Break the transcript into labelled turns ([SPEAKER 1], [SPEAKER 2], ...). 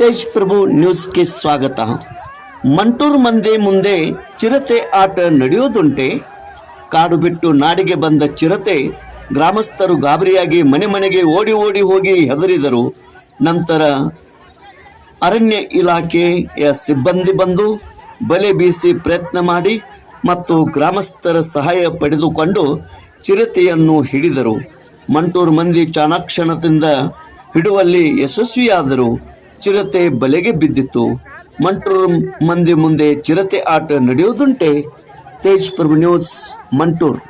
[SPEAKER 1] ತೇಜ್ ಪ್ರಭು ನ್ಯೂಸ್ಗೆ ಸ್ವಾಗತ. ಮಂಟೂರ್ ಮಂದಿ ಮುಂದೆ ಚಿರತೆ ಆಟ ನಡೆಯೋದುಂಟೆ ಕಾಡು ಬಿಟ್ಟು ನಾಡಿಗೆ ಬಂದ ಚಿರತೆ ಗ್ರಾಮಸ್ಥರು ಗಾಬರಿಯಾಗಿ ಮನೆ ಮನೆಗೆ ಓಡಿ ಓಡಿ ಹೋಗಿ ಹೆದರಿದರು. ನಂತರ ಅರಣ್ಯ ಇಲಾಖೆಯ ಸಿಬ್ಬಂದಿ ಬಂದು ಬಲೆ ಬೀಸಿ ಪ್ರಯತ್ನ ಮಾಡಿ ಮತ್ತು ಗ್ರಾಮಸ್ಥರ ಸಹಾಯ ಪಡೆದುಕೊಂಡು ಚಿರತೆಯನ್ನು ಹಿಡಿದರು. ಮಂಟೂರು ಮಂದಿ ಚಾಣಾಕ್ಷಣದಿಂದ ಹಿಡುವಲ್ಲಿ ಯಶಸ್ವಿಯಾದರು. ಚಿರತೆ ಬಲೆಗೆ ಬಿದ್ದಿತ್ತು. ಮಂಟೂರು ಮಂದಿ ಮುಂದೆ ಚಿರತೆ ಆಟ ನಡೆಯುವುದುಂಟೆ. ತೇಜ್ ಪ್ರಭು ನ್ಯೂಸ್ ಮಂಟೂರು